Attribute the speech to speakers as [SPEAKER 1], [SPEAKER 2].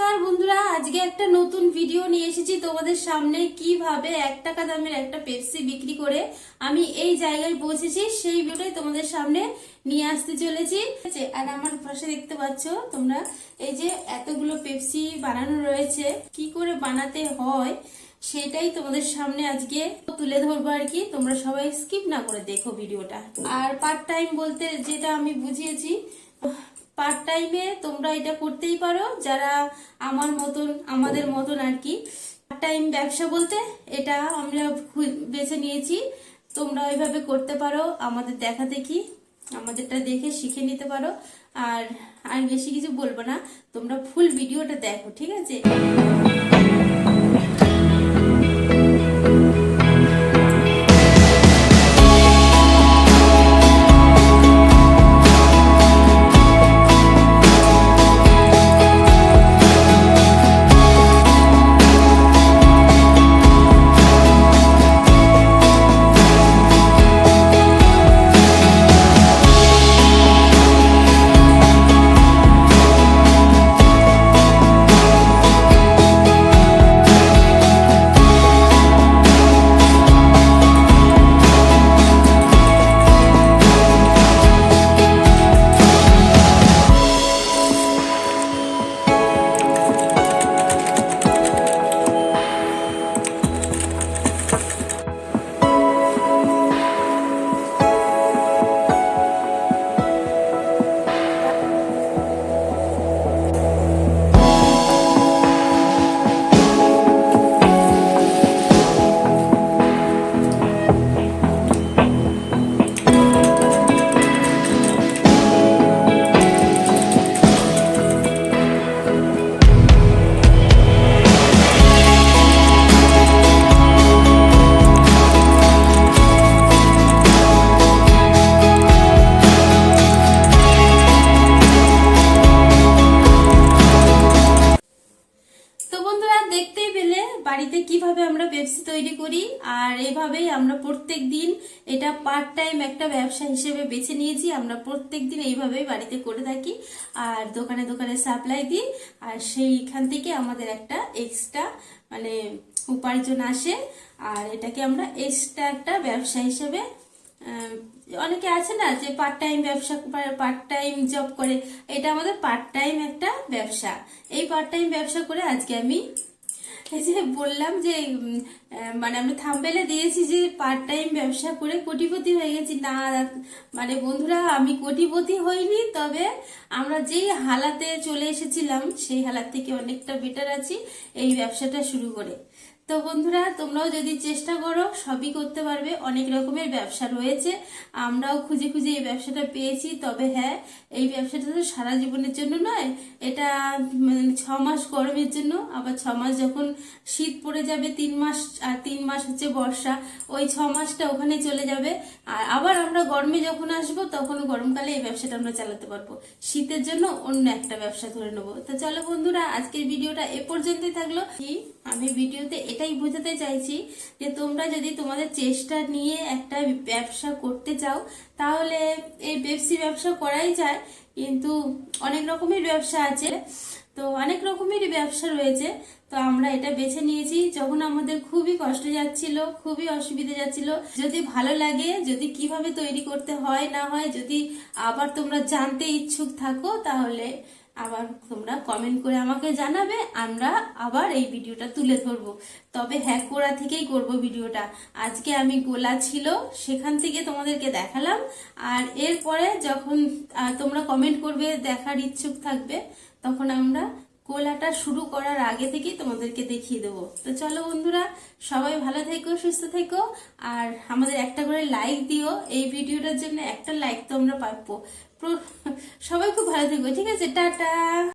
[SPEAKER 1] নমস্কার বন্ধুরা, আজকে একটা নতুন ভিডিও নিয়ে এসেছি। তোমাদের সামনে কীভাবে এক টাকা দামের একটা পেপসি বিক্রি করে আমি এই জায়গায় পৌঁছেছি, সেই ভিডিওটাই তোমাদের সামনে নিয়ে আসতে চলেছি? আর আমার পাশে দেখতে পাচ্ছ তোমরা, এই যে এতগুলো পেপসি বানানো রয়েছে, কি করে বানাতে হয় সেটাই তোমাদের সামনে আজকে তুলে ধরবো আর কি। তোমরা সবাই স্কিপ না করে দেখো ভিডিওটা আর পার্ট টাইম বলতে যেটা আমি বুঝিয়েছি পার্ট টাইমে তোমরা এটা করতেই পারো। যারা আমার মতন, আমাদের মতন আর কি। পার্ট টাইম ব্যবসা বলতে এটা আমরা বেছে নিয়েছি। তোমরা ওইভাবে করতে পারো, আমাদের দেখা দেখি, আমাদেরটা দেখে শিখে নিতে পারো। আর আমি বেশি কিছু বলব না, তোমরা ফুল ভিডিওটা দেখো, ঠিক আছে? বাড়িতে কীভাবে আমরা পেপসি তৈরি করি আর এভাবেই আমরা প্রত্যেক দিন এটা পার্ট টাইম একটা ব্যবসা হিসেবে বেছে নিয়েছি। আমরা প্রত্যেক দিন এইভাবেই বাড়িতে করে থাকি আর দোকানে দোকানে সাপ্লাই দিই আর সেইখান থেকে আমাদের একটা এক্সট্রা মানে উপার্জন আসে আর এটাকে আমরা এক্সট্রা একটা ব্যবসা হিসেবে অনেকে আছে না যে পার্ট টাইম ব্যবসা পার্ট টাইম জব করে। এটা আমাদের পার্ট টাইম একটা ব্যবসা। এই পার্ট টাইম ব্যবসা করে আজকে আমি যে বললাম যে মানে আমি থাম্বেলে দিয়েছি যে পার্ট টাইম ব্যবসা করে কোটিপতি হয়ে গেছি। না মানে বন্ধুরা, আমি কোটিপতি হইনি, তবে আমরা যেই হালাতে চলে এসেছিলাম, সেই হালাত থেকে অনেকটা বেটার আছি এই ব্যবসাটা শুরু করে। তো বন্ধুরা তোমরাও যদি চেষ্টা করো সবই করতে পারবে। অনেক রকমের ব্যবসা রয়েছে। আমরাও খুঁজে খুঁজে এই ব্যবসাটা পেয়েছি। তবে হ্যাঁ এই ব্যবসাটা তো সারা জীবনের জন্য নয়। এটা উম, ছ মাস গরমের জন্য। আবার ছ মাস যখন শীত পড়ে যাবে তিন মাস আর তিন মাস হচ্ছে বর্ষা। ওই ছ মাসটা ওখানে চলে যাবে। আর আবার আমরা গরমে যখন আসব তখন গরমকালে এই ব্যবসাটা আমরা চালাতে পারব। শীতের জন্য অন্য একটা ব্যবসা ধরে নেব। তো চলো বন্ধুরা আজকের ভিডিওটা এ পর্যন্তই থাকল। কি আমি ভিডিওতে এটাই বোঝাতে চাইছি যে তোমরা যদি তোমাদের চেষ্টা নিয়ে একটা ব্যবসা করতে চাও, তাহলে এই পেপসি ব্যবসা করাই যায়। কিন্তু অনেক রকমের ব্যবসা আছে। তো অনেক রকমেরই ব্যবসা রয়েছে। তো আমরা এটা বেছে নিয়েছি। যখন আমাদের খুবই কষ্ট যাচ্ছিল, খুবই অসুবিধা যাচ্ছিল, যদি ভালো লাগে, যদি কীভাবে তৈরি করতে হয়, না হয়, যদি আবার তোমরা জানতে ইচ্ছুক থাকো, তাহলে আবার তোমরা কমেন্ট করে আমাকে জানাবে, আমরা আবার এই ভিডিওটা তুলে ধরব। তবে হ্যাক করা থেকেই করব ভিডিওটা। আজকে আমি গোলা ছিল, সেখান থেকে তোমাদেরকে দেখালাম। আর এরপরে যখন তোমরা কমেন্ট করবে, দেখার ইচ্ছুক থাকবে, তখন আমরা গোলাটা শুরু করার আগে থেকেই তোমাদেরকে দেখিয়ে দেবো। তো চলো বন্ধুরা, সবাই ভালো থেকো, সুস্থ থেকো, আর আমাদের একটা করে লাইক দিও। এই ভিডিওটার জন্য একটা লাইক তো আমরা পাবো। সবাই খুব ভালো থেকো, ঠিক আছে? টাটা!